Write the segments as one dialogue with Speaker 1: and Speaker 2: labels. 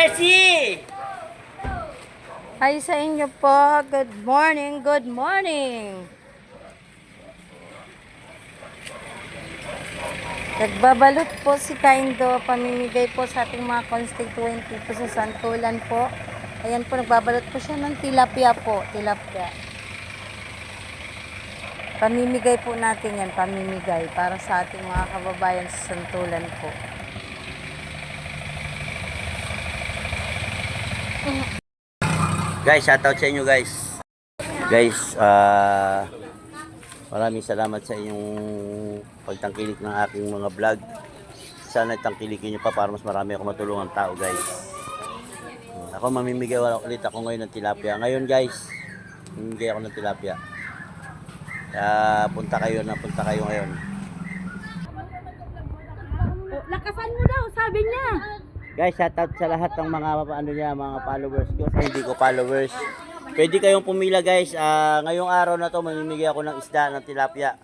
Speaker 1: Mercy!
Speaker 2: Hi sa inyo po. Good morning, good morning. Nagbabalot po si Kaindo, pamimigay po sa ating mga constituent dito sa Santolan po. Ayan po, nagbabalot po siya ng tilapia po, tilapia. Pamimigay po natin yan, pamimigay para sa ating mga kababayan sa Santolan po.
Speaker 1: Guys, shoutout sa inyo guys. Guys, ah maraming salamat sa inyong pagtangkilik ng aking mga vlog. Sana tangkilikin nyo pa para mas marami ako matulungan tao guys. Ako mamimigay ulit ako ngayon ng tilapia. Ngayon guys, mamimigay ako ng tilapia. Kaya punta kayo na punta kayo ngayon.
Speaker 2: Lakasan mo daw, sabi niya.
Speaker 1: Guys, shoutout sa lahat ng mga ano niya, mga followers ko. Sa hindi ko followers. Pwede kayong pumila guys. Ah, ngayong araw na to mamimigay ako ng isda ng tilapia.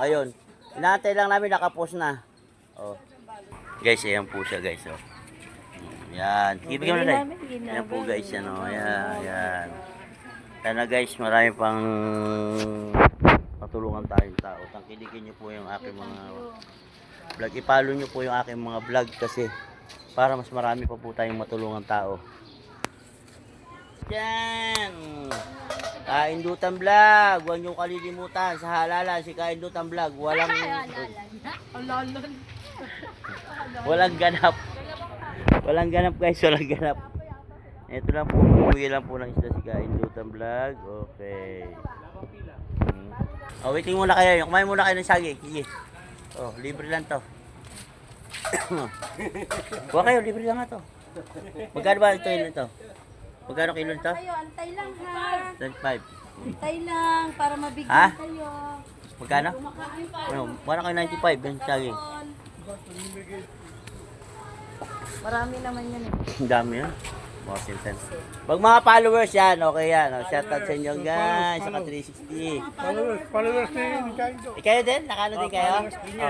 Speaker 1: Ngayon, inaantay lang namin nakapost na. Oh. Guys, ayan po siya guys. Oh. Yan. Ibigay mo na tayo. Ayan po guys. Yan, oh. Ayan, ayan. Sana guys, marami pang matulungan tayong tao. Tangkilikin niyo po yung aking mga vlog. Ipalo niyo po yung aking mga vlog kasi para mas marami pa po tayong matulungan tao. Yan! Kaindutan Vlog! Huwag niyong kalilimutan sa halalan si Kaindutan Vlog. Walang... Walang ganap. Walang ganap guys, walang ganap. Ito lang po, bumili lang po ng isda si Kaindutan Vlog. Okay. Hmm. Oh, waiting muna kayo. Kumain muna kayo ng saging. Sige. Oh, libre lang to. Huwag kayo, libre lang nga to. Magkano ba ito yun ito? Magkano kilo ito?
Speaker 2: Kayo, antay lang ha.
Speaker 1: 25.
Speaker 2: Antay lang para mabigyan
Speaker 1: Ha?
Speaker 2: kayo.
Speaker 1: Magkano? Ano, parang kayo 95 yung saging.
Speaker 2: Marami naman yan eh.
Speaker 1: Ang dami yan. Mga sinsen. Pag mga followers yan, okay yan. Oh, shout out sa inyo guys, saka 360.
Speaker 3: Followers, followers ni Ricardo.
Speaker 1: Eh, kayo din? Nakano din kayo?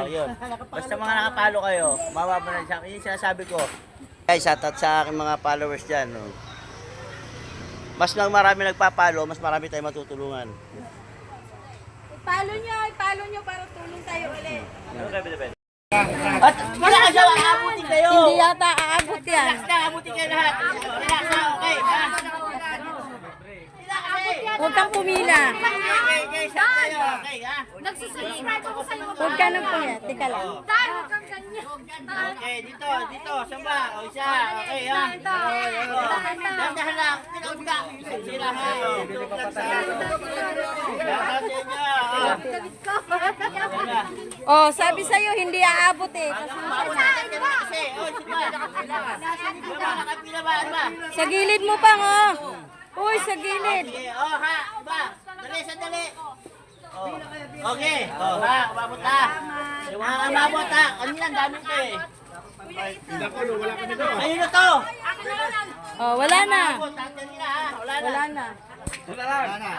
Speaker 1: Oh, yun. Basta mga nakapalo kayo, mababa na sa akin. Yung sinasabi ko. Guys, shout out sa aking mga followers dyan. Oh. Mas nang marami nagpapalo, mas marami tayong matutulungan.
Speaker 2: Ipalo nyo, ipalo nyo para tulong tayo ulit.
Speaker 1: At wala ka siya, aabutin kayo!
Speaker 2: Hindi yata aabot yan.
Speaker 1: Relax na, abutin kayo lahat. Relax na, okay. ha?
Speaker 2: Huwag kang pumila.
Speaker 1: Okay, okay, okay, shout kayo, okay, ha?
Speaker 4: Nagsusubscribe ako sa'yo.
Speaker 2: Huwag ka nang pumila. Teka lang.
Speaker 4: Huwag kang ganyan.
Speaker 1: Okay, dito, dito, saan ba? O, isa, okay, ha? Dahan-dahan lang, pinag ka. Sila, ha? O, relax, ha? Shout out sa inyo, ha?
Speaker 2: Oh, sabi sa'yo, hindi aabot eh. Sa gilid mo pa, oh. Uy, sa gilid.
Speaker 1: Sige, oh, ha? Ba? Dali, sandali. Oh. Okay, oh, ha? Umabot ha? Yung mga umabot ha? Kanina, ang dami ko eh.
Speaker 3: Wala kami doon.
Speaker 1: Ayun na to!
Speaker 2: Oh, wala na.
Speaker 1: Wala na.
Speaker 2: Wala na.
Speaker 1: Wala na.